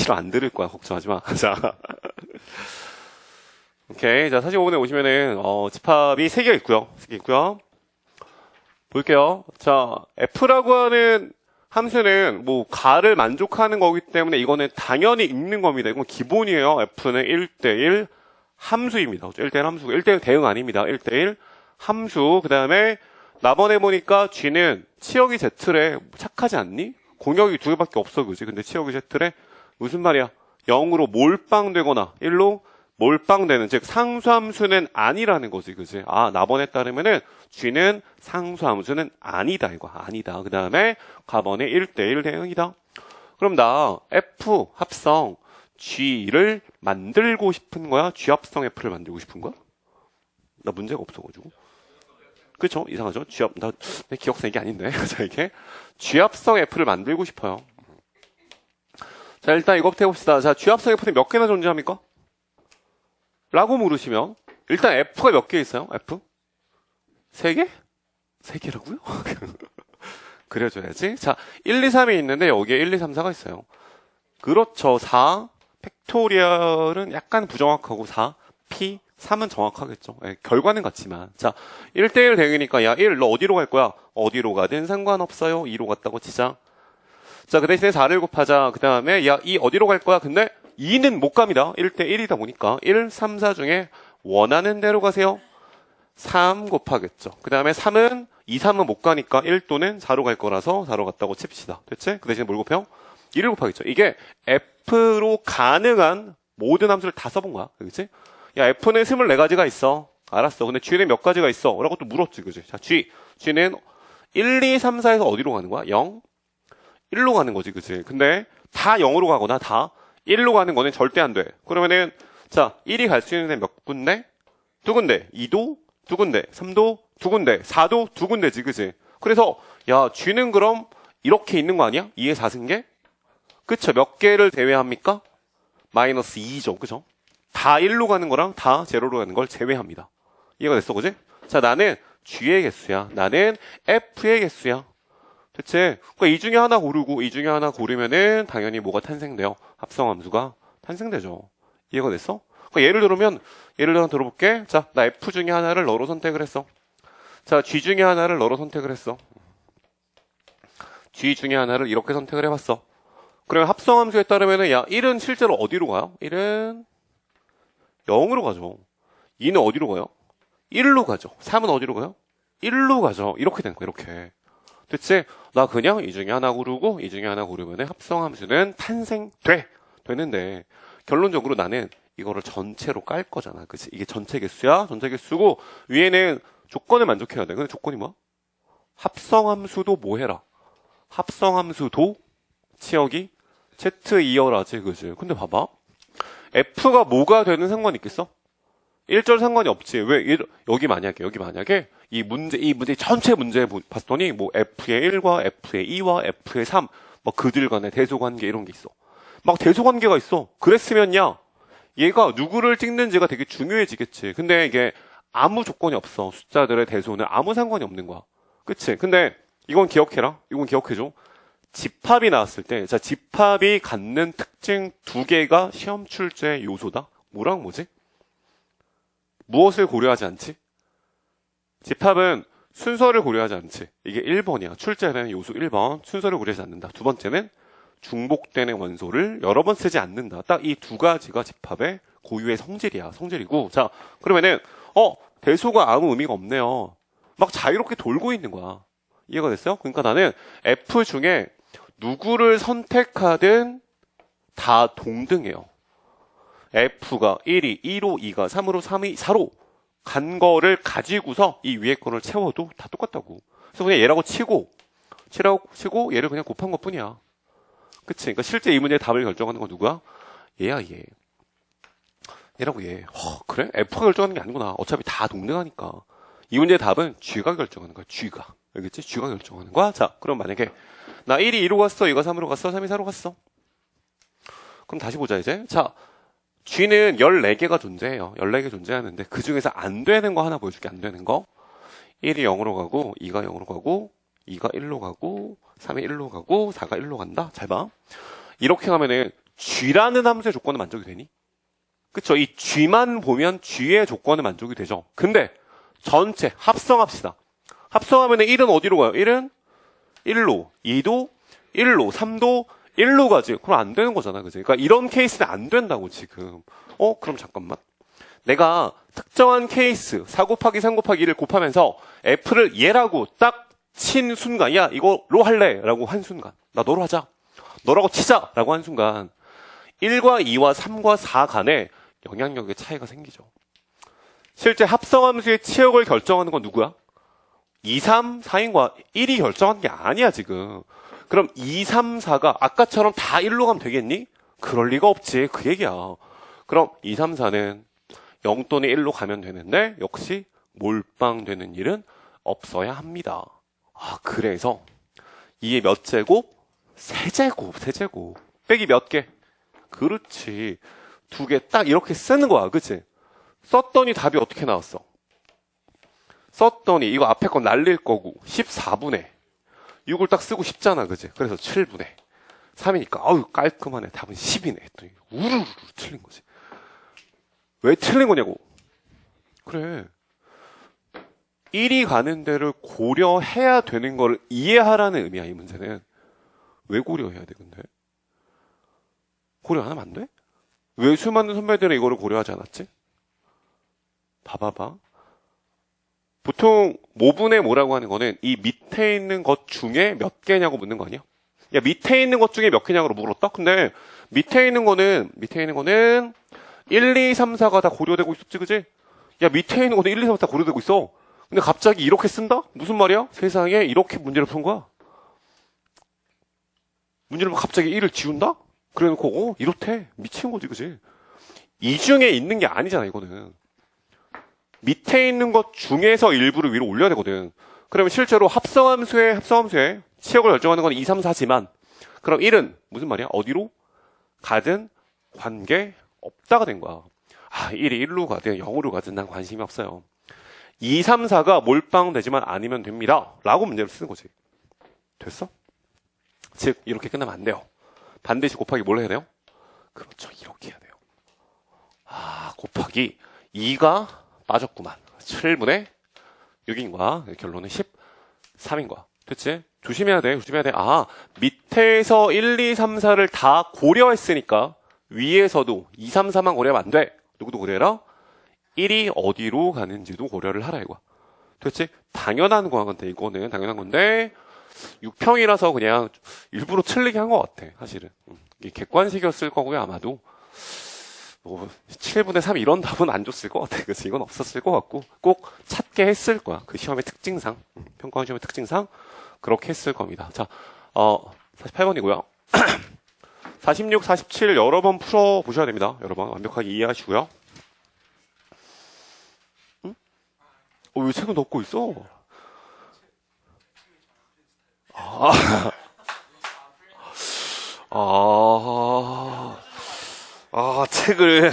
싫어 안 들을 거야 걱정하지 마. 자, 오케이 자 45분에 오시면은 어, 집합이 3개 있고요. 3개 있고요. 볼게요. 자 f라고 하는 함수는 뭐 가를 만족하는 거기 때문에 이거는 당연히 있는 겁니다. 이건 기본이에요. f는 1대1 함수입니다. 1대1 함수. 1대1 대응 아닙니다. 1대1 함수. 그 다음에 나번에 보니까 G는 치역이 Z래 착하지 않니? 공역이 두 개밖에 없어 그지? 근데 치역이 Z래 무슨 말이야? 0으로 몰빵되거나 1로 몰빵되는 즉 상수함수는 아니라는 거지 그지? 아 나번에 따르면은 G는 상수함수는 아니다 이거 아니다. 그 다음에 가번에 1대1 대응이다. 그럼 나 F 합성 G를 만들고 싶은 거야? G 합성 F를 만들고 싶은 거야? 나 문제가 없어가지고. 그쵸? 이상하죠? 쥐합, 나, 내 기억상 이게 아닌데. 자, 이게. 쥐합성 F를 만들고 싶어요. 자, 일단 이거부터 해봅시다. 자, 쥐합성 F는 몇 개나 존재합니까? 라고 물으시면, 일단 F가 몇 개 있어요? F? 세 개? 세 개라고요? 그려줘야지. 자, 1, 2, 3이 있는데 여기에 1, 2, 3, 4가 있어요. 그렇죠. 4, 팩토리얼은 약간 부정확하고 4, P, 3은 정확하겠죠. 예, 결과는 같지만. 자, 1대1 대응이니까, 야, 1, 너 어디로 갈 거야? 어디로 가든 상관없어요. 2로 갔다고 치자. 자, 그 대신에 4를 곱하자. 그 다음에, 야, 2 어디로 갈 거야? 근데 2는 못 갑니다. 1대1이다 보니까. 1, 3, 4 중에 원하는 대로 가세요. 3 곱하겠죠. 그 다음에 3은 2, 3은 못 가니까 1 또는 4로 갈 거라서 4로 갔다고 칩시다. 됐지? 그 대신에 뭘 곱해요? 1을 곱하겠죠. 이게 F로 가능한 모든 함수를 다 써본 거야. 그치? 야, F는 24가지가 있어. 알았어. 근데 G는 몇 가지가 있어? 라고 또 물었지. 그지? 자, G. G는 1, 2, 3, 4에서 어디로 가는 거야? 0? 1로 가는 거지. 그지? 근데 다 0으로 가거나 다 1로 가는 거는 절대 안 돼. 그러면은, 자, 1이 갈 수 있는 애 몇 군데? 두 군데. 2도 두 군데. 3도 두 군데. 4도 두 군데지. 그지? 그래서, 야, G는 그럼 이렇게 있는 거 아니야? 2의 4승계? 그쵸? 몇 개를 제외합니까? 마이너스 2죠. 그죠? 다 1로 가는 거랑 다 제로로 가는 걸 제외합니다. 이해가 됐어, 그지? 자, 나는 G의 개수야. 나는 F의 개수야. 대체, 그러니까 이 중에 하나 고르고 이 중에 하나 고르면은 당연히 뭐가 탄생돼요? 합성함수가 탄생되죠. 이해가 됐어? 그러니까 예를 들면, 예를 들어 들어볼게. 자, 나 F 중에 하나를 너로 선택을 했어. 자, G 중에 하나를 너로 선택을 했어. G 중에 하나를 이렇게 선택을 해봤어. 그러면 합성함수에 따르면은, 야, 1은 실제로 어디로 가요? 1은 0으로 가죠. 2는 어디로 가요? 1로 가죠. 3은 어디로 가요? 1로 가죠. 이렇게 된 거야, 이렇게. 대체, 나 그냥 이 중에 하나 고르고, 이 중에 하나 고르면 합성 함수는 탄생돼. 되는데, 결론적으로 나는 이거를 전체로 깔 거잖아. 그치? 이게 전체 개수야. 전체 개수고, 위에는 조건을 만족해야 돼. 근데 조건이 뭐야? 합성함수도 뭐 해라? 합성함수도 치역이 Z2열하지, 그지? 근데 봐봐. F가 뭐가 되는 상관이 있겠어? 1절 상관이 없지. 왜, 일- 여기 만약에, 여기 만약에, 이 문제, 이 문제, 전체 문제 보- 봤더니, 뭐, F의 1과 F의 2와 F의 3, 뭐, 그들 간의 대소관계 이런 게 있어. 막 대소관계가 있어. 그랬으면, 야, 얘가 누구를 찍는지가 되게 중요해지겠지. 근데 이게 아무 조건이 없어. 숫자들의 대소는 아무 상관이 없는 거야. 그치? 근데, 이건 기억해라. 이건 기억해줘. 집합이 나왔을 때, 자, 집합이 갖는 특징 두 개가 시험 출제 요소다? 뭐랑 뭐지? 무엇을 고려하지 않지? 집합은 순서를 고려하지 않지. 이게 1번이야. 출제되는 요소 1번. 순서를 고려하지 않는다. 두 번째는 중복되는 원소를 여러 번 쓰지 않는다. 딱 이 두 가지가 집합의 고유의 성질이야. 성질이고. 자, 그러면은, 어, 대소가 아무 의미가 없네요. 막 자유롭게 돌고 있는 거야. 이해가 됐어요? 그러니까 나는 F 중에 누구를 선택하든 다 동등해요. F가 1이 2로 2가 3으로 3이 4로 간 거를 가지고서 이 위에 거를 채워도 다 똑같다고. 그래서 그냥 얘라고 치고 치라고 치고 얘를 그냥 곱한 것 뿐이야. 그치? 그러니까 실제 이 문제의 답을 결정하는 건 누구야? 얘야 얘. 얘라고 얘. 허, 그래? F가 결정하는 게 아니구나. 어차피 다 동등하니까. 이 문제의 답은 G가 결정하는 거야. G가. 알겠지? G가 결정하는 거야. 자, 그럼 만약에 나 1이 2로 갔어. 이거 3으로 갔어. 3이 4로 갔어. 그럼 다시 보자 이제. 자, G는 14개가 존재해요. 14개 존재하는데 그 중에서 안 되는 거 하나 보여줄게. 안 되는 거. 1이 0으로 가고 2가 0으로 가고 2가 1로 가고 3이 1로 가고 4가 1로 간다. 잘 봐. 이렇게 가면은 G라는 함수의 조건은 만족이 되니? 그쵸? 이 G만 보면 G의 조건은 만족이 되죠. 근데 전체 합성합시다. 합성하면 1은 어디로 가요? 1은 1로, 2도 1로, 3도 1로 가지. 그럼 안 되는 거잖아. 그지? 그러니까 이런 케이스는 안 된다고 지금. 어? 그럼 잠깐만. 내가 특정한 케이스 4 곱하기 3 곱하기 1을 곱하면서 F를 얘라고 딱 친 순간 야 이거로 할래 라고 한 순간 나 너로 하자 너라고 치자 라고 한 순간 1과 2와 3과 4 간에 영향력의 차이가 생기죠 실제 합성함수의 치역을 결정하는 건 누구야? 2, 3, 4인과 1이 결정하는 게 아니야 지금 그럼 2, 3, 4가 아까처럼 다 1로 가면 되겠니? 그럴 리가 없지 그 얘기야 그럼 2, 3, 4는 0 또는 1로 가면 되는데 역시 몰빵되는 일은 없어야 합니다. 아, 그래서 이게 몇 제곱? 세 제곱, 세 제곱. 빼기 몇 개? 그렇지. 두 개 딱 이렇게 쓰는 거야. 그치? 썼더니 답이 어떻게 나왔어? 썼더니 이거 앞에 건 날릴 거고 14분의 6을 딱 쓰고 싶잖아. 그치? 그래서 7분의 3이니까 아유 깔끔하네. 답은 10이네. 했더니 우르르 틀린 거지. 왜 틀린 거냐고. 그래. 1이 가는 데를 고려해야 되는 걸 이해하라는 의미야, 이 문제는. 왜 고려해야 돼, 근데? 고려 안 하면 안 돼? 왜 수많은 선배들은 이거를 고려하지 않았지? 봐봐봐. 보통 모분의 뭐라고 하는 거는 이 밑에 있는 것 중에 몇 개냐고 묻는 거 아니야? 야, 밑에 있는 것 중에 몇 개냐고 물었다? 근데 밑에 있는 거는, 밑에 있는 거는 1, 2, 3, 4가 다 고려되고 있었지, 그지? 야, 밑에 있는 거는 1, 2, 3, 4다 고려되고 있어. 근데 갑자기 이렇게 쓴다? 무슨 말이야? 세상에 이렇게 문제를 푼 거야. 문제를 갑자기 1을 지운다? 그래 놓고, 어, 이렇대. 미친 거지, 그지? 이 중에 있는 게 아니잖아, 이거는. 밑에 있는 것 중에서 일부를 위로 올려야 되거든. 그러면 실제로 합성함수의 합성함수의 치역을 결정하는 건 2, 3, 4지만, 그럼 1은 무슨 말이야? 어디로? 가든 관계 없다가 된 거야. 아, 1이 1로 가든 0으로 가든 난 관심이 없어요. 2, 3, 4가 몰빵되지만 아니면 됩니다. 라고 문제를 쓰는 거지. 됐어? 즉, 이렇게 끝나면 안 돼요. 반드시 곱하기 뭘 해야 돼요? 그렇죠. 이렇게 해야 돼요. 아, 곱하기 2가 빠졌구만. 7분의 6인 거야. 결론은 13인 거야. 됐지? 조심해야 돼. 조심해야 돼. 아, 밑에서 1, 2, 3, 4를 다 고려했으니까 위에서도 2, 3, 4만 고려하면 안 돼. 누구도 고려해라? 1이 어디로 가는지도 고려를 하라 이거야. 도대체 당연한 근데 이거는 당연한 건데 6평이라서 그냥 일부러 틀리게 한 것 같아 사실은 음, 객관식이었을 거고요 아마도 뭐 7분의 3 이런 답은 안 줬을 것 같아. 그래서 이건 없었을 것 같고 꼭 찾게 했을 거야. 그 시험의 특징상. 음, 평가 시험의 특징상 그렇게 했을 겁니다. 자 어, 48번이고요. 46, 47 여러 번 풀어 보셔야 됩니다. 여러 번 완벽하게 이해하시고요. 어, 왜 책은 덮고 있어? 아, 아, 아, 책을.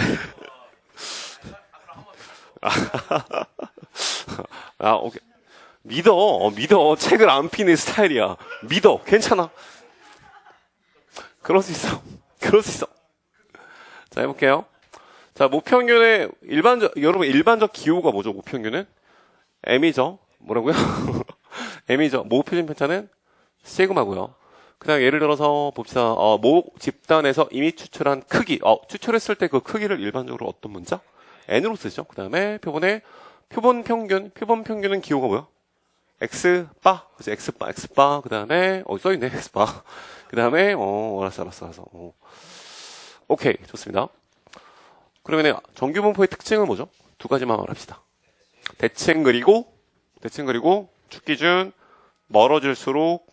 아, 오케이. 믿어, 어, 믿어. 책을 안 피는 스타일이야. 믿어. 괜찮아. 그럴 수 있어. 그럴 수 있어. 자, 해볼게요. 자, 모평균의 일반적, 여러분, 일반적 기호가 뭐죠, 모평균은? M이죠. 뭐라고요? M이죠. 모 표준 편차는 시그마고요. 그다음 예를 들어서 봅시다. 어, 모 집단에서 이미 추출한 크기. 어, 추출했을 때 그 크기를 일반적으로 어떤 문자? N으로 쓰죠. 그 다음에 표본의 표본 평균. 표본 평균은 기호가 뭐야? X 바. 그래서 X 바, X 바. 그 다음에 어, 써 있네. X 바. 그 다음에 어, 알았어, 알았어, 알았어. 어. 오케이, 좋습니다. 그러면 정규 분포의 특징은 뭐죠? 두 가지만 말합시다. 대칭 그리고 대칭 그리고 축 기준 멀어질수록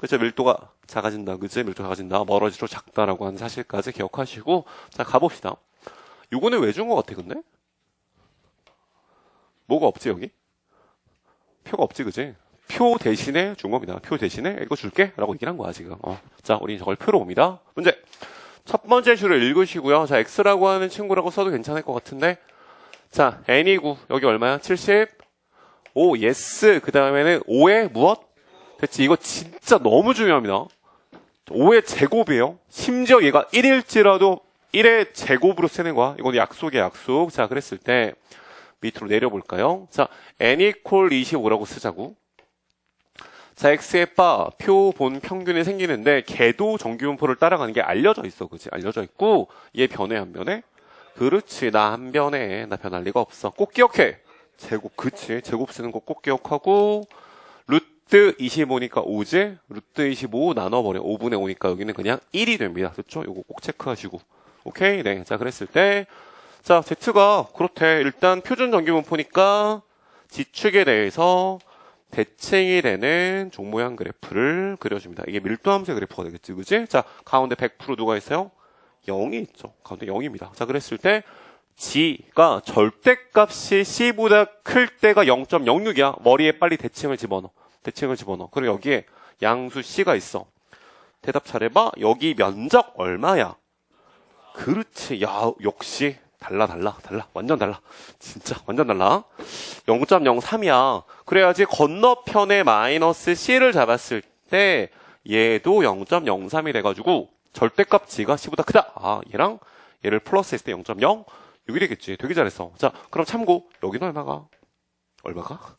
그죠 밀도가 작아진다 그지 밀도 작아진다 멀어질수록 작다라고 하는 사실까지 기억하시고 자 가봅시다. 요거는 왜 준 것 같아 근데? 뭐가 없지 여기? 표가 없지 그지? 표 대신에 준 겁니다. 표 대신에 이거 줄게? 라고 얘기를 한 거야 지금. 어. 자 우리 저걸 표로 봅니다. 문제. 첫 번째 줄을 읽으시고요. 자 x라고 하는 친구라고 써도 괜찮을 것 같은데. 자, n이고 여기 얼마야? 70. 오, yes. 그 다음에는 5에 무엇? 됐지. 이거 진짜 너무 중요합니다. 5의 제곱이에요. 심지어 얘가 1일지라도 1의 제곱으로 쓰는 거야. 이건 약속의 약속. 자, 그랬을 때 밑으로 내려볼까요? 자, n equal 25라고 쓰자고. 자, x의 바, 표, 본, 평균이 생기는데 걔도 정규분포를 따라가는 게 알려져 있어. 그지? 알려져 있고 얘 변해 한 변해? 그렇지. 나 한 변해. 나 변할 리가 없어. 꼭 기억해. 제곱, 그치. 제곱 쓰는 거 꼭 기억하고 루트 25니까 5지? 루트 25 나눠버려. 5분의 5니까 여기는 그냥 1이 됩니다. 그렇죠? 요거 꼭 체크하시고. 오케이? 네. 자, 그랬을 때 자, Z가 그렇대. 일단 표준 정규분포니까 지축에 대해서 대칭이 되는 종모양 그래프를 그려줍니다. 이게 밀도 함수의 그래프가 되겠지, 그지? 자, 가운데 100% 누가 있어요? 0이 있죠. 가운데 0입니다. 자, 그랬을 때 G가 절대값이 C보다 클 때가 0.06이야. 머리에 빨리 대칭을 집어넣어. 대칭을 집어넣어. 그리고 여기에 양수 C가 있어. 대답 잘해봐. 여기 면적 얼마야? 그렇지. 야, 역시 달라, 달라, 달라. 완전 달라. 진짜 완전 달라. 0.03이야. 그래야지 건너편에 마이너스 C를 잡았을 때 얘도 0.03이 돼가지고 절대값 G가 C보다 크다. 아, 얘랑 얘를 플러스 했을 때 0.0? 6이 되겠지. 되게 잘했어. 자, 그럼 참고 여기는 얼마가? 얼마가?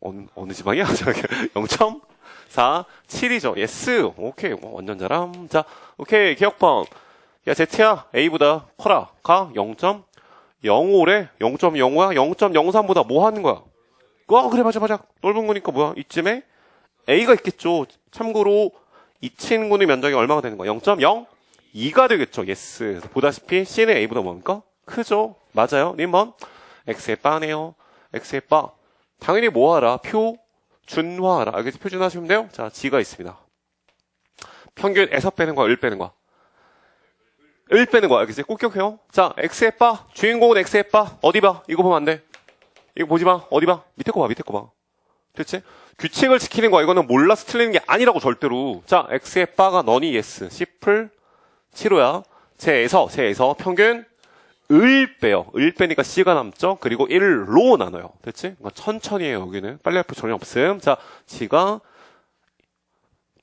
어느, 어느 지방이야? 저기 0.4, 7이죠. 예스. 오케이. 어, 완전 잘함. 자, 오케이. 기억번. 야, Z야. A보다 커라. 가 0.05래. 0.05야. 0.03보다 뭐 하는 거야? 와, 그래, 맞아, 맞아. 넓은 거니까 뭐야? 이쯤에 A가 있겠죠. 참고로 이 친구의 면적이 얼마가 되는 거야? 0.02가 되겠죠. 예스. 보다시피 C는 A보다 뭡니까? 크죠. 맞아요. 님번 X의 바네요. X의 바. 당연히 뭐 하라? 표 준화하라. 알겠지? 표준화하시면 돼요. 자, G가 있습니다. 평균 에서 빼는 거야, 을 빼는 거야. 을 빼는 거야. 알겠지? 꼭 기억해요. 자, X의 바. 주인공은 X의 바. 어디 봐? 이거 보면 안 돼. 이거 보지 마. 어디 봐? 밑에 거 봐, 밑에 거 봐. 됐지? 규칙을 지키는 거야. 이거는 몰라서 틀리는 게 아니라고 절대로. 자, X의 바가 너니 예스. 10풀 7호야. 제에서, 제에서 평균 을 빼요. 을 빼니까 C가 남죠? 그리고 1로 나눠요. 됐지? 그러니까 천천히 해요, 여기는. 빨리 할필 전혀 없음. 자, G가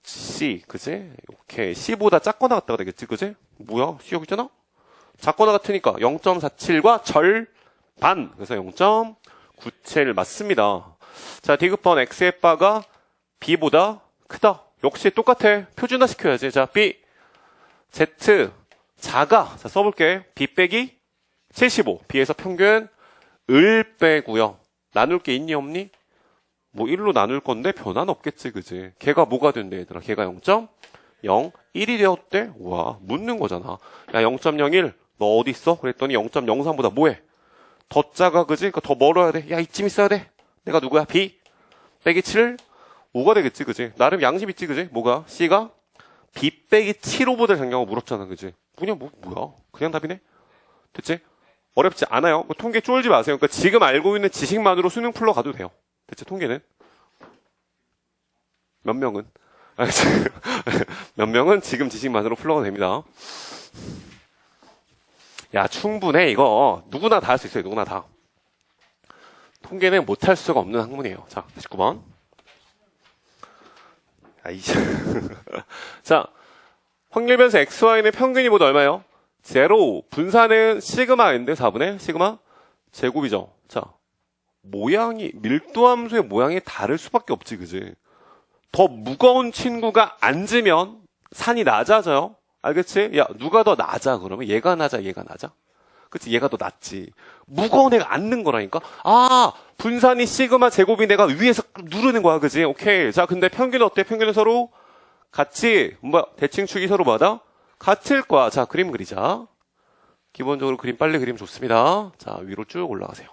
C, 그지? 오케이. C보다 작거나 같다가 되겠지, 그지? 뭐야? C 여기 있잖아? 작거나 같으니까 0.47과 절반. 그래서 0.97 맞습니다. 자, 디귿번 X의 바가 B보다 크다. 역시 똑같아. 표준화 시켜야지. 자, B. Z. 작아. 자, 써볼게. B 빼기 75. B에서 평균 을 빼고요. 나눌 게 있니 없니? 뭐 1로 나눌 건데 변화는 없겠지, 그지? 걔가 뭐가 된대, 얘들아? 걔가 0.0, 1이 되었대? 와, 묻는 거잖아. 야, 0.01, 너 어디 있어? 그랬더니 0.03보다 뭐해? 더 작아, 그지? 그러니까 더 멀어야 돼. 야, 이쯤 있어야 돼. 내가 누구야? B? 빼기 7? 5가 되겠지, 그지? 나름 양심 있지, 그지? 뭐가? C가? B 빼기 7호보다 장량을 물었잖아, 그지? 그냥 뭐, 뭐야? 그냥 답이네? 됐지? 어렵지 않아요. 뭐 통계 쫄지 마세요. 그러니까 지금 알고 있는 지식만으로 수능 풀러 가도 돼요. 대체 통계는? 몇 명은? 몇 명은 지금 지식만으로 풀러가 됩니다. 야, 충분해, 이거. 누구나 다 할 수 있어요, 누구나 다. 통계는 못할 수가 없는 학문이에요. 자, 19번. 아, 이 자, 확률 변수 XY는 평균이 보다 얼마예요? 제로. 분산은 시그마인데, 4분의 시그마? 제곱이죠. 자, 모양이, 밀도함수의 모양이 다를 수밖에 없지, 그지? 더 무거운 친구가 앉으면 산이 낮아져요. 알겠지? 야, 누가 더 낮아, 그러면? 얘가 낮아, 얘가 낮아? 그치? 얘가 더 낮지. 무거운 애가 앉는 거라니까? 아, 분산이 시그마 제곱이 내가 위에서 누르는 거야, 그지? 오케이. 자, 근데 평균은 어때? 평균은 서로 같이, 뭐, 대칭축이 서로 맞아? 같을 거야. 자, 그림 그리자. 기본적으로 그림 빨리 그리면 좋습니다. 자, 위로 쭉 올라가세요.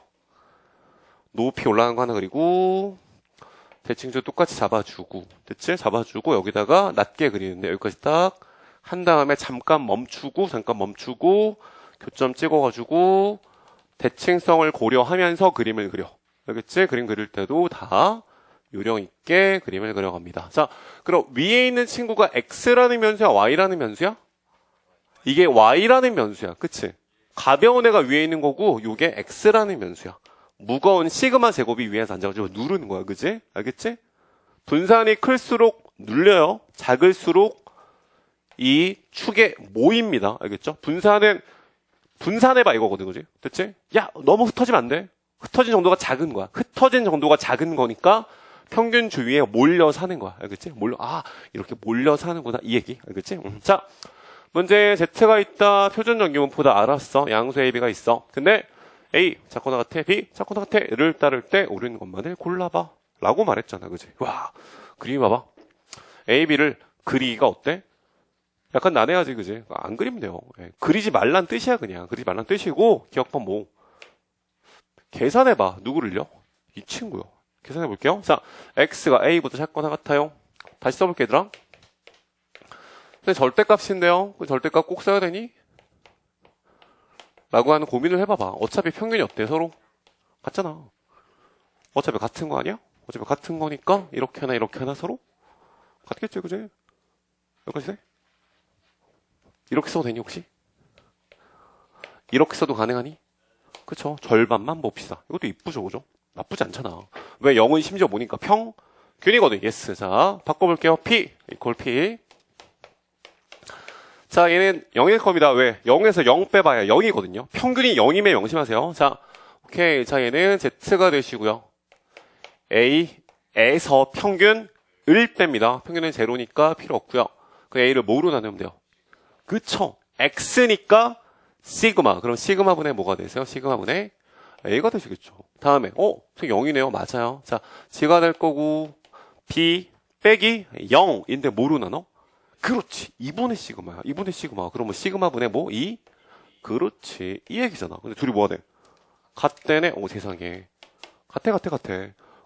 높이 올라가는 거 하나 그리고, 대칭축 똑같이 잡아주고, 됐지? 잡아주고, 여기다가 낮게 그리는데, 여기까지 딱, 한 다음에 잠깐 멈추고, 잠깐 멈추고, 교점 찍어가지고, 대칭성을 고려하면서 그림을 그려. 알겠지? 그림 그릴 때도 다 요령 있게 그림을 그려갑니다. 자, 그럼 위에 있는 친구가 x라는 면수야, y라는 면수야? 이게 y라는 면수야. 그치? 가벼운 애가 위에 있는 거고, 요게 x라는 면수야. 무거운 시그마 제곱이 위에서 앉아가지고 누르는 거야. 그지? 알겠지? 분산이 클수록 눌려요. 작을수록 이 축의 모입니다. 알겠죠? 분산은 분산해봐 이거거든, 그지? 됐지? 야, 너무 흩어지면 안 돼. 흩어진 정도가 작은 거야. 흩어진 정도가 작은 거니까 평균 주위에 몰려 사는 거야. 알겠지? 몰려, 아, 이렇게 몰려 사는구나. 이 얘기. 알겠지? 음. 자, 문제 Z가 있다. 표준 전기분포다. 알았어. 양수 AB가 있어. 근데 A, 작거나 같아. B, 작거나 같아.를 따를 때 옳은 것만을 골라봐. 라고 말했잖아. 그지? 와, 그림 봐봐. A, B를 그리기가 어때? 약간 난해하지, 그지? 안 그리면 돼요. 예, 그리지 말란 뜻이야, 그냥. 그리지 말란 뜻이고, 기억번 뭐. 계산해봐. 누구를요? 이 친구요. 계산해볼게요. 자, X가 A보다 작거나 같아요. 다시 써볼게, 얘들아. 근데 절대값인데요. 그 절대값 꼭 써야 되니? 라고 하는 고민을 해봐봐. 어차피 평균이 어때, 서로? 같잖아. 어차피 같은 거 아니야? 어차피 같은 거니까, 이렇게 하나, 이렇게 하나 서로? 같겠죠, 그지? 여기까지 돼? 이렇게 써도 되니, 혹시? 이렇게 써도 가능하니? 그쵸. 절반만 봅시다. 이것도 이쁘죠, 그죠? 나쁘지 않잖아. 왜 0은 심지어 뭐니까 평균이거든. 예스. 자, 바꿔볼게요. P, 이퀄 P. 자, 얘는 0일 겁니다. 왜? 0에서 0 빼봐야 0이거든요. 평균이 0이면 명심하세요. 자, 오케이. 자, 얘는 Z가 되시고요. A에서 평균 을 뺍니다. 평균은 제로니까 필요 없고요. 그 A를 뭐로 나누면 돼요? 그쵸. X니까 시그마. 그럼 시그마 분의 뭐가 되세요? 시그마 분의 A가 되시겠죠. 다음에, 어, 저 0이네요. 맞아요. 자, G가 될 거고, B 빼기 0인데 뭐로 나눠? 그렇지. 2분의 시그마야. 2분의 시그마. 그러면 시그마 분의 뭐? 2? 그렇지. 이 얘기잖아. 근데 둘이 돼? 같대네? 오, 세상에. 같아, 같아, 같아.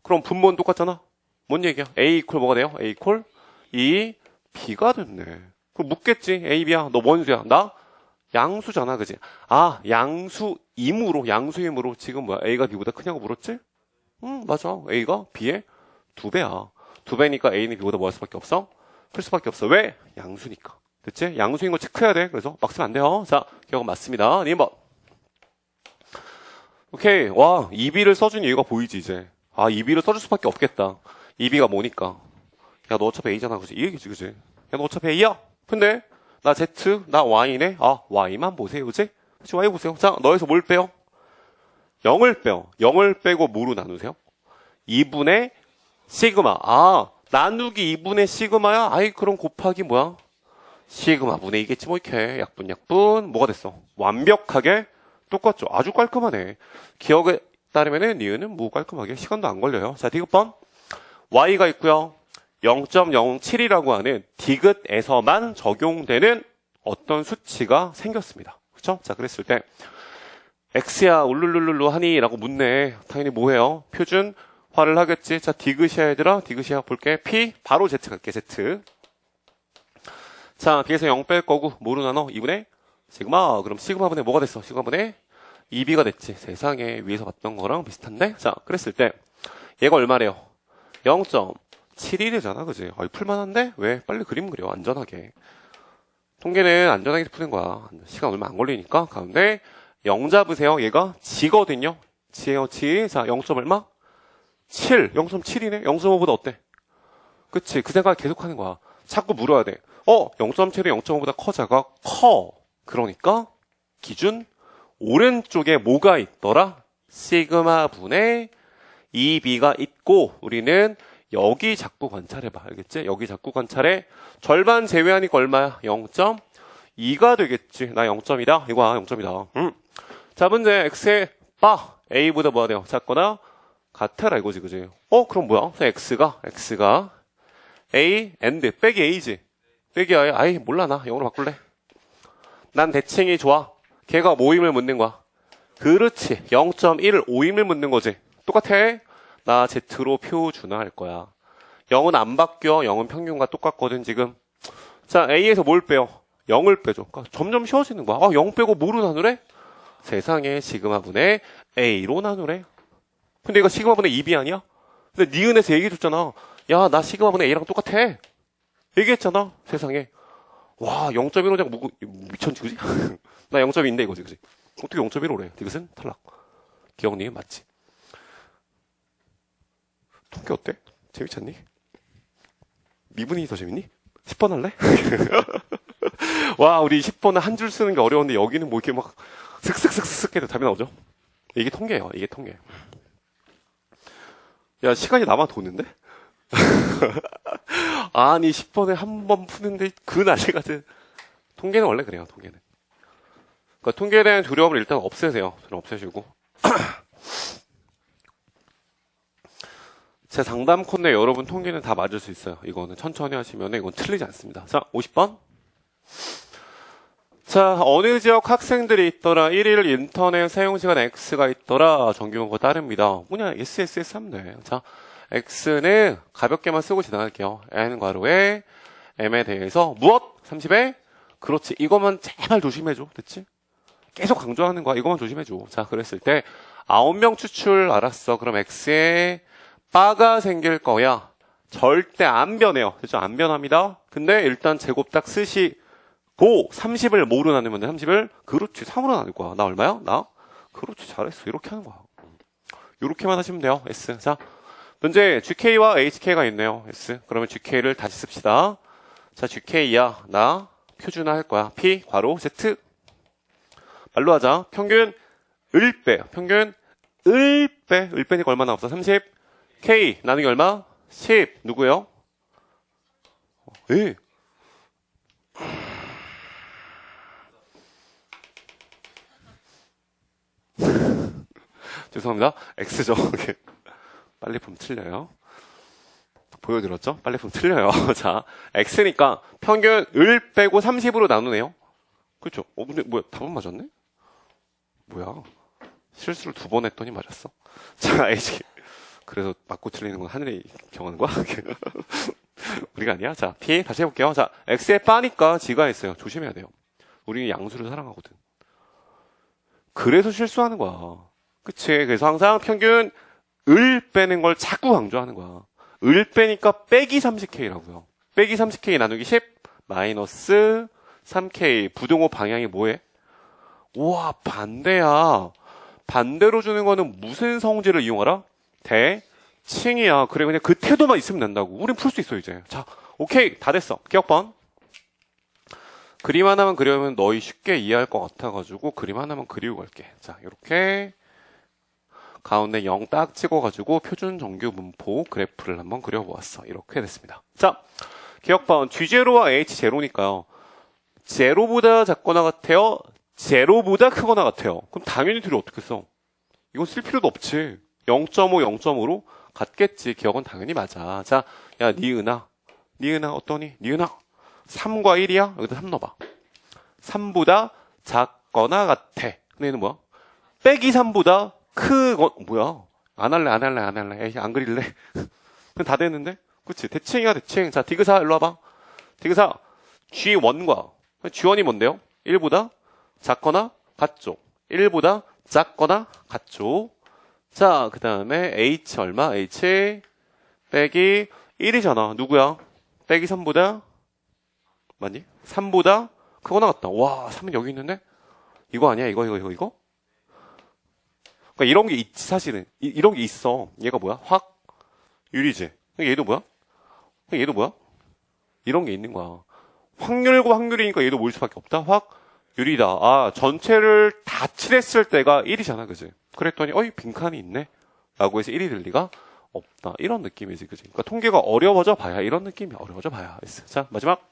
그럼 분모는 똑같잖아? 뭔 얘기야? A 이퀄 뭐가 돼요? A 이퀄 2, B가 됐네. 그럼 묻겠지? A, B야. 너 원수야. 나? 양수잖아, 그지? 아, 양수임으로, 양수임으로 지금 뭐야? A가 B보다 크냐고 물었지? 응, 맞아. A가 B의 두 배야. 두 배니까 A는 B보다 뭐할 수밖에 없어? 클 수밖에 없어. 왜? 양수니까. 됐지? 양수인 거 체크해야 돼. 그래서 막 쓰면 안 돼요. 자, 기억은 맞습니다. 2번. 오케이. 와, 2B를 써준 이유가 보이지, 이제. 아, 2B를 써줄 수밖에 없겠다. 2B가 뭐니까. 야, 너 어차피 A잖아, 그지? 이 얘기지, 그지? 야, 너 어차피 A야? 근데, 나 Z, 나 Y네? 아, Y만 보세요, 그지? 다시 Y 보세요. 자, 너에서 뭘 빼요? 0을 빼요. 0을 빼고 뭐로 나누세요? 2분의 시그마. 아, 나누기 2분의 시그마야? 아이, 그럼 곱하기 뭐야? 시그마 분의 2겠지, 뭐, 이렇게. 약분, 약분. 뭐가 됐어? 완벽하게 똑같죠. 아주 깔끔하네. 기억에 따르면은 니은은 뭐 깔끔하게 시간도 안 걸려요. 자, 디귿번. Y가 있고요. 0.07이라고 하는 디귿에서만 적용되는 어떤 수치가 생겼습니다. 그렇죠? 자, 그랬을 때 X야 울룰룰룰루 하니라고 묻네. 당연히 뭐해요? 표준 화를 하겠지. 자, 디귿이야 얘들아. 디귿이야 볼게. P 바로 Z 갈게. Z. 자, B에서 0 뺄 거고 뭐로 나눠? 2분의 시그마. 그럼 시그마분의 뭐가 됐어? 시그마분의 2B가 됐지. 세상에 위에서 봤던 거랑 비슷한데? 자, 그랬을 때 얘가 얼마래요? 0.71이잖아, 그지? 아, 풀만한데? 왜? 빨리 그림 그려, 안전하게. 통계는 안전하게 푸는 거야. 시간 얼마 안 걸리니까. 가운데 0 잡으세요. 얘가 지거든요. 지예요, 지. 자, 0. 얼마? 7. 0.7이네? 0.5보다 어때? 그치. 그 생각 계속 하는 거야. 자꾸 물어야 돼. 어, 0.7이 0.5보다 커, 작아? 커. 그러니까, 기준, 오른쪽에 뭐가 있더라? 시그마 분의 2B가 있고, 우리는 여기 자꾸 관찰해봐. 알겠지? 여기 자꾸 관찰해. 절반 제외하니까 얼마야? 0.2가 되겠지. 나 0.이다? 이거야, 0.이다. 음. 자, 문제, X의 바, A보다 뭐가 돼요? 작거나 같아라 이거지, 그지? 어, 그럼 뭐야? X가, X가 A, and, 빼기 A지. 빼기 아예, 아예 몰라, 나. 영어로 바꿀래. 난 대칭이 좋아. 걔가 모임을 묻는 거야. 그렇지. 0.1을 오임을 묻는 거지. 똑같아. 나 Z로 표 준화할 거야. 0은 안 바뀌어. 0은 평균과 똑같거든, 지금. 자, A에서 뭘 빼요? 0을 빼줘. 그러니까 점점 쉬워지는 거야. 아, 0 빼고 뭐로 나누래? 세상에 시그마분의 A로 나누래. 근데 이거 시그마분의 2B 아니야? 근데 니은에서 얘기해줬잖아. 야, 나 시그마분의 A랑 똑같아. 얘기했잖아. 세상에. 와, 0.15장 뭐, 미쳤지, 그지? 나 0.2인데 이거지, 그지? 어떻게 0.15래? 이것은 탈락. 기억님, 맞지? 통계 어때? 재밌지 않니? 미분이 더 재밌니? 10번 할래? 와, 우리 10번은 한 줄 쓰는 게 어려운데 여기는 뭐 이렇게 막 슥슥슥슥 해도 답이 나오죠? 이게 통계예요. 이게 통계. 야, 시간이 남아 도는데? 아니, 10번에 한 번 푸는데 그 난리 같은. 통계는 원래 그래요, 통계는. 그러니까 통계에 대한 두려움을 일단 없애세요. 좀 없애시고. 제 상담 콘에 여러분 통계는 다 맞을 수 있어요. 이거는 천천히 하시면 이건 틀리지 않습니다. 자, 50번. 자, 어느 지역 학생들이 있더라. 1일 인터넷 사용시간 X가 있더라. 정규문과 따릅니다. 뭐냐, SSS 하면 돼. 자, X는 가볍게만 쓰고 지나갈게요. N 괄호에 M에 대해서 무엇? 30에? 그렇지. 이것만 제발 조심해줘. 됐지? 계속 강조하는 거야. 이것만 조심해줘. 자, 그랬을 때, 9명 추출 알았어. 그럼 X에 바가 생길 거야. 절대 안 변해요. 그죠? 안 변합니다. 근데 일단 제곱 딱 쓰시 고 30을 뭐로 나누면 돼? 30을 그렇지 3으로 나눌 거야. 나 얼마야? 나? 그렇지 잘했어. 이렇게 하는 거야. 이렇게만 하시면 돼요. S. 자, 문제 GK와 HK가 있네요. S. 그러면 GK를 다시 씁시다. 자, GK야. 나 표준화 할 거야. P 괄호 Z. 말로 하자. 평균 을 빼. 평균 을 빼. 을 빼니까 얼마 나왔어? 30. K 나누기 얼마? 10 누구요? 예. 죄송합니다. X죠. 빨리 보면 틀려요. 보여드렸죠? 빨리 보면 틀려요. 자, X니까 평균 을 빼고 30으로 나누네요. 그렇죠? 어, 근데 뭐야? 답은 맞았네? 뭐야? 실수를 두 번 했더니 맞았어. 자, H. 그래서 맞고 틀리는 건 하늘이 경하는 거야? 우리가 아니야? 자, P 다시 해볼게요. 자, X에 빠니까 G가 있어요. 조심해야 돼요. 우리는 양수를 사랑하거든. 그래서 실수하는 거야. 그치? 그래서 항상 평균 을 빼는 걸 자꾸 강조하는 거야. 을 빼니까 빼기 30K라고요. 빼기 30K 나누기 10 마이너스 3K 부등호 방향이 뭐해? 우와 반대야. 반대로 주는 거는 무슨 성질을 이용하라? 대칭이야. 그래 그냥 그 태도만 있으면 된다고. 우린 풀 수 있어 이제. 자, 오케이 다 됐어. 기억번. 그림 하나만 그려면 너희 쉽게 이해할 것 같아가지고 그림 하나만 그리고 갈게. 자, 이렇게 가운데 0 딱 찍어가지고 표준 정규 문포 그래프를 한번 그려보았어. 이렇게 됐습니다. 자, 기억번 G0와 H0니까요. 제로보다 작거나 같아요. 제로보다 크거나 같아요. 그럼 당연히 둘이 어떻게 써? 이건 쓸 필요도 없지. 0.5, 0.5로 같겠지. 기억은 당연히 맞아. 자, 야, 니은아. 니은아, 어떠니? 니은아. 3과 1이야? 여기다 3 넣어봐. 3보다 작거나 같아. 근데 얘는 뭐야? 빼기 3보다 크거, 뭐야? 안 할래, 안 할래, 안 할래. 에이, 안 그릴래. 그럼 다 됐는데? 그치? 대칭이야, 대칭. 자, 디귿사, 일로 와봐. 디귿사, G1과 G1이 뭔데요? 1보다 작거나 같죠. 1보다 작거나 같죠. 자, 그 다음에 H 얼마? H 빼기 1이잖아. 누구야? 빼기 3보다 맞니? 3보다 크거나 같다. 와, 3은 여기 있는데? 이거 아니야? 이거, 이거, 이거, 이거? 그러니까 이런 게 있지, 사실은. 이, 런게 있어. 얘가 뭐야? 확? 유리지. 그러니까 얘도 뭐야? 그러니까 얘도 뭐야? 이런 게 있는 거야. 확률과 확률이니까 얘도 모일 수밖에 없다? 확? 유리다. 아, 전체를 다 칠했을 때가 1이잖아, 그지? 그랬더니, 어이, 빈칸이 있네? 라고 해서 1이 될 리가 없다. 이런 느낌이지, 그지? 그러니까 통계가 어려워져 봐야, 이런 느낌이 어려워져 봐야. 있어. 자, 마지막.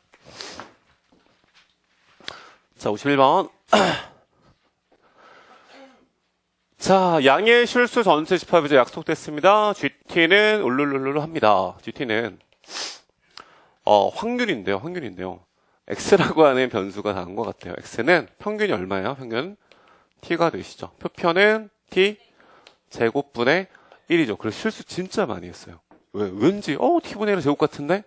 자, 51번. 자, 양의 실수 전체 집합이제 약속됐습니다. GT는 울룰룰룰 합니다. GT는, 어, 확률인데요, 확률인데요. x라고 하는 변수가 나온 것 같아요. x는 평균이 얼마예요? 평균 t가 되시죠. 표편은 t 제곱분의 1이죠. 그래서 실수 진짜 많이 했어요. 왜? 왠지 어 t분의 1 제곱 같은데?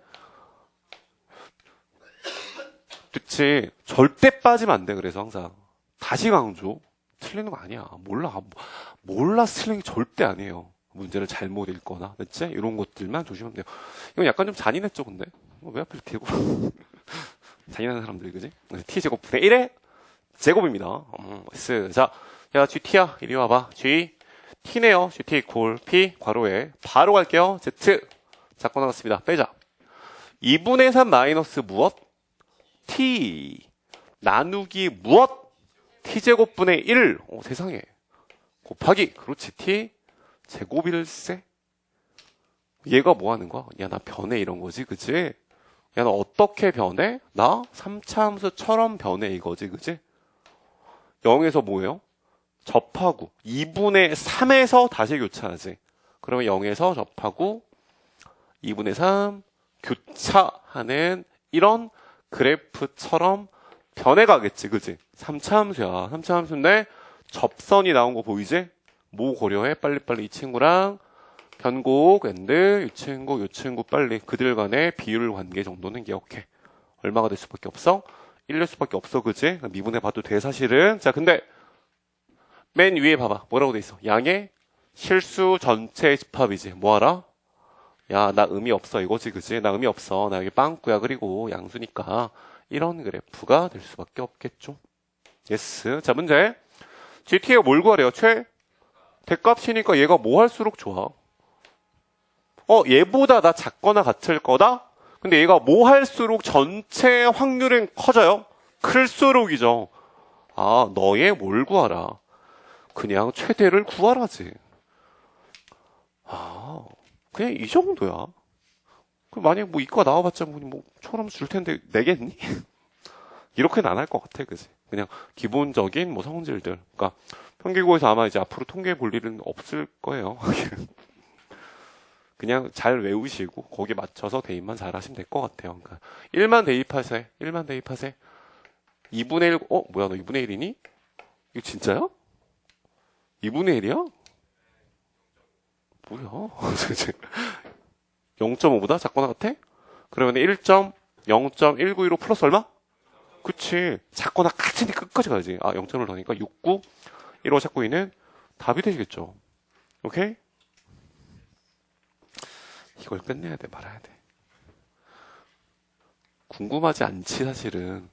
그치. 절대 빠지면 안 돼. 그래서 항상 다시 강조. 틀리는 거 아니야. 몰라. 몰라 게 절대 아니에요. 문제를 잘못 읽거나, 그치? 이런 것들만 조심하면 돼요. 이건 약간 좀 잔인했죠, 근데? 어, 왜 하필 대고. 잔인한 사람들, 그지? t제곱 분의 1의 제곱입니다. 음, S. 자, 야, GT야. 이리 와봐. G. T네요. GT 이퀄 P 괄호에. 바로 갈게요. Z. 잡고 나갔습니다. 빼자. 2분의 3 마이너스 무엇? T. 나누기 무엇? T제곱분의 1. 어, 세상에. 곱하기. 그렇지. t 제곱일세. 얘가 뭐 하는 거야? 야, 나 변해 이런 거지. 그치? 야, 나 어떻게 변해? 나 3차 함수처럼 변해 이거지. 그치? 0에서 뭐예요? 접하고 2분의 3에서 다시 교차하지. 그러면 0에서 접하고 2분의 3 교차하는 이런 그래프처럼 변해가겠지, 그지? 3차 함수야. 3차 함수인데 접선이 나온 거 보이지? 뭐 고려해? 빨리빨리 이 친구랑 변곡, 앤드, 이 친구, 이 친구 빨리 그들 간의 비율 관계 정도는 기억해. 얼마가 될 수밖에 없어? 1낼 수밖에 없어, 그지? 미분해 봐도 돼, 사실은. 자, 근데 맨 위에 봐봐. 뭐라고 돼 있어? 양의 실수 전체 집합이지. 뭐하라? 야, 나 의미 없어. 이거지, 그지? 나 의미 없어. 나 여기 빵꾸야. 그리고 양수니까. 이런 그래프가 될 수밖에 없겠죠. 예스. 자, 문제. GT가 뭘 구하래요? 최? 대값이니까 얘가 뭐 할수록 좋아? 어, 얘보다 나 작거나 같을 거다? 근데 얘가 뭐 할수록 전체 확률은 커져요? 클수록이죠. 아, 너의 뭘 구하라? 그냥 최대를 구하라지. 아, 그냥 이 정도야. 그 만약 뭐 이과 나와봤자 뭐, 뭐 초람 줄 텐데 내겠니? 이렇게는 안 할 것 같아, 그지? 그냥 기본적인 뭐 성질들. 그러니까 평기고에서 아마 이제 앞으로 통계해 볼 일은 없을 거예요. 그냥 잘 외우시고 거기에 맞춰서 대입만 잘 하시면 될 것 같아요. 그러니까 1만 대입하세요. 1만 대입하세요. 2분의 1, 어? 뭐야, 너 2분의 1이니? 이거 진짜요? 2분의 1이야? 뭐야? 0.5보다 작거나 같아? 그러면 1.0.191로 플러스 얼마? 그치. 작거나 같으니 끝까지 가야지. 아, 0점을 더니까 69, 1호 찾고 있는 답이 되시겠죠. 오케이? 이걸 끝내야 돼, 말아야 돼. 궁금하지 않지, 사실은.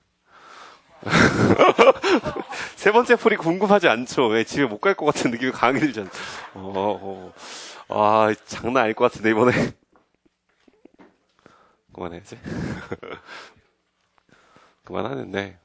세 번째 풀이 궁금하지 않죠. 왜 집에 못 갈 것 같은 느낌이 강하게 들잖아. 어, 어. 아, 장난 아닐 것 같은데, 이번에. 그만해야지. 그만하는데,